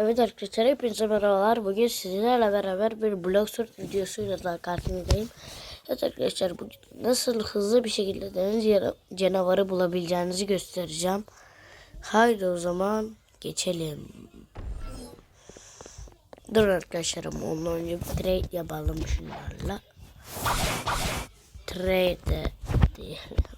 Evet arkadaşlar hepinize merhabalar. Bugün sizlerle beraber bir Bloxurt videosuyla daha karşınızdayım. Evet arkadaşlar bu nasıl hızlı bir şekilde deniz canavarı bulabileceğinizi göstereceğim. Haydi o zaman geçelim. Dur arkadaşlarım ondan önce bir trade yapalım şunlarla. Trade diyelim.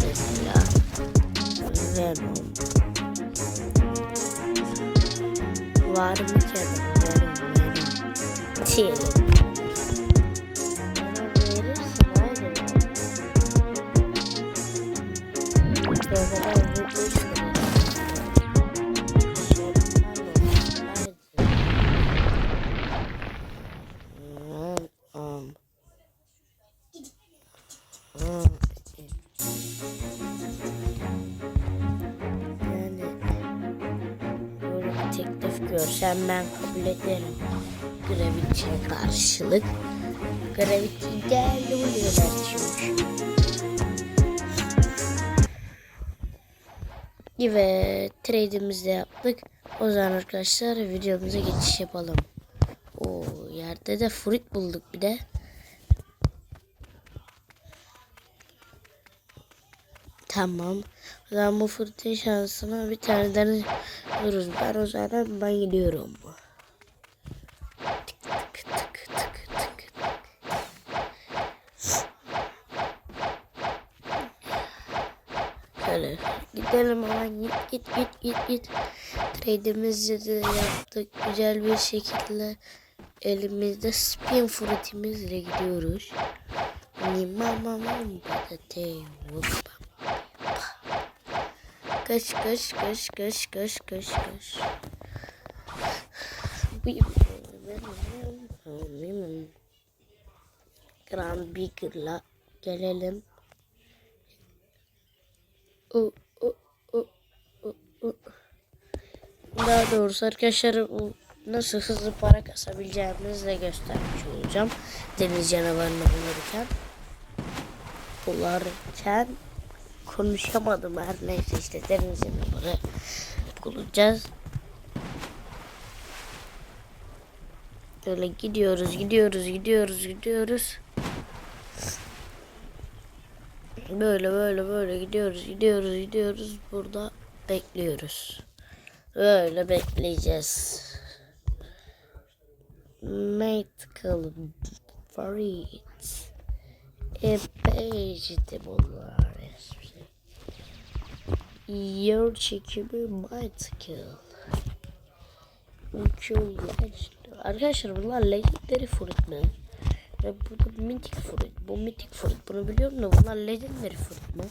zero. Var mı kendilerim benim? Çiğ. Görsem ben kabul ederim. Gravitiye karşılık. Gravity değerli oluyorlar çünkü. Evet, trade'imizi de yaptık. O zaman arkadaşlar videomuza geçiş yapalım. O yerde de fruit bulduk bir de. Tamam. O zaman bu fırtına şansına bir tane deniyoruz. Ben o zaman ben gidiyorum. Şöyle gidelim hemen git git git git git. Trade'imizi de yaptık güzel bir şekilde. Elimizde spin fruitimizle gidiyoruz. Mama patate whoop. Kaç kaç kaç kaç kaç kaç kaç. Grand Beaker'la gelelim. O, o, o, o, o. Daha doğrusu arkadaşlar nasıl hızlı para kasabileceğimizi de göstermiş olacağım. Deniz canavarını bulurken. Bularken konuşamadım her neyse işte deniz canavarı bulacağız. Böyle gidiyoruz, gidiyoruz, gidiyoruz, gidiyoruz. Böyle böyle böyle gidiyoruz, gidiyoruz, gidiyoruz. Burada bekliyoruz. Böyle bekleyeceğiz. Medical Farid. Epeyce bunlar. Yer çekimi Medical. Mükemmel. Arkadaşlar bunlar legendary fruit mi? Ve bu da mythic fruit. Bu mythic fruit. Bunu biliyorum da bunlar legendary fruit mu?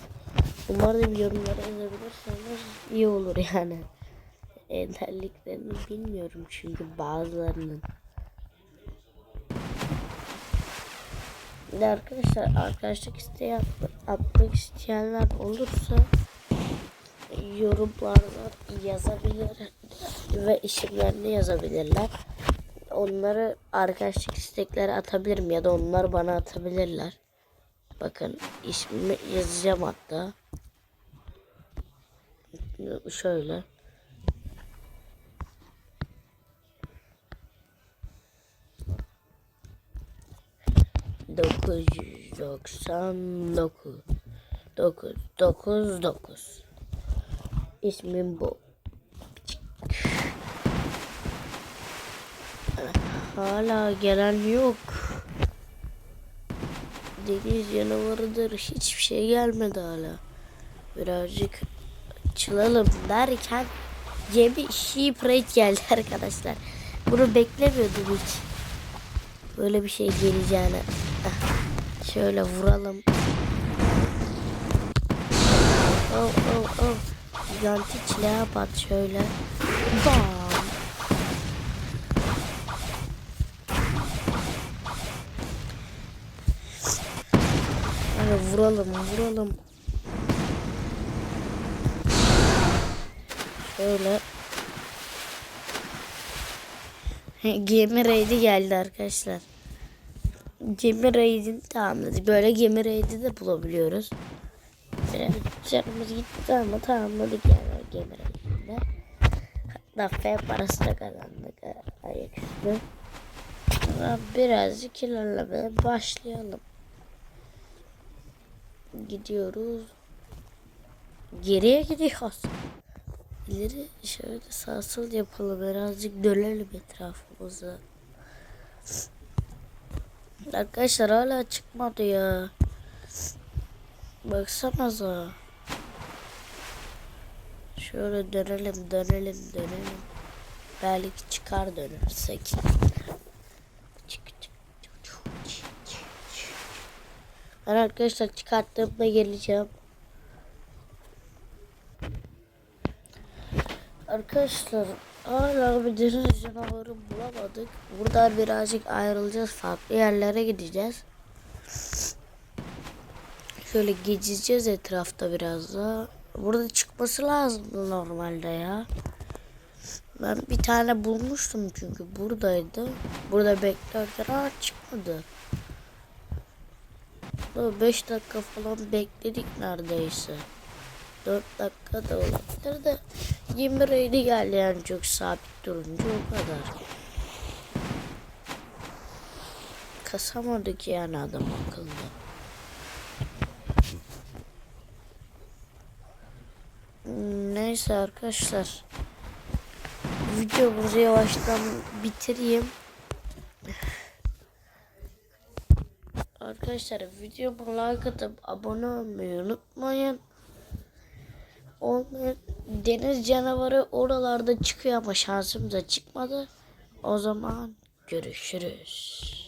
Bunları da bir yorumlara yazabilirseniz iyi olur yani. Enterliklerini bilmiyorum çünkü bazılarının. Bir de arkadaşlar arkadaşlık isteği at- atmak isteyenler olursa yorumlarda yazabilir ve isimlerini yazabilirler. Onları arkadaşlık istekleri atabilirim ya da onlar bana atabilirler. Bakın ismimi yazacağım hatta. Şöyle. Dokuz yüz doksan dokuz. Dokuz, dokuz, dokuz. İsmim bu. Hala gelen yok. Deniz canavarıdır. Hiçbir şey gelmedi hala. Birazcık açılalım derken Sheep Raid geldi arkadaşlar. Bunu beklemiyordum hiç. Böyle bir şey geleceğini. Ah, Şöyle vuralım. Oh oh oh. Giganti çileğe bat şöyle. Bam. Hani vuralım vuralım. Şöyle. Gemi raidi geldi arkadaşlar. Gemi raidini tamamladık. Böyle gemi raidi de bulabiliyoruz. Canımız gitti ama tamamladık yani o gemi raidinde. Hatta F parası da kazandık ayaküstü. Ama birazcık ilerlemeye başlayalım. Gidiyoruz. Geriye gidiyoruz. İleri şöyle sağ sol yapalım. Birazcık dönelim etrafımıza. Arkadaşlar hala çıkmadı ya. Baksanıza. Şöyle dönelim dönelim dönelim. Belki çıkar dönersek. Ben arkadaşlar çıkarttığımda geleceğim. Arkadaşlar hala bir deniz canavarı bulamadık. Buradan birazcık ayrılacağız. Farklı yerlere gideceğiz. Şöyle gezeceğiz etrafta biraz da. Burada çıkması lazım normalde ya. Ben bir tane bulmuştum çünkü buradaydı. Burada beklerken aa çıkmadı. 5 dakika falan bekledik neredeyse. 4 dakika da olabilir de 20 reydi geldi yani çok sabit durunca o kadar. Kasamadık yani adam akıllı. Neyse arkadaşlar. Videomuzu yavaştan bitireyim. Arkadaşlar videomu like atıp abone olmayı unutmayın. Olmayan deniz canavarı oralarda çıkıyor ama şansımıza çıkmadı. O zaman görüşürüz.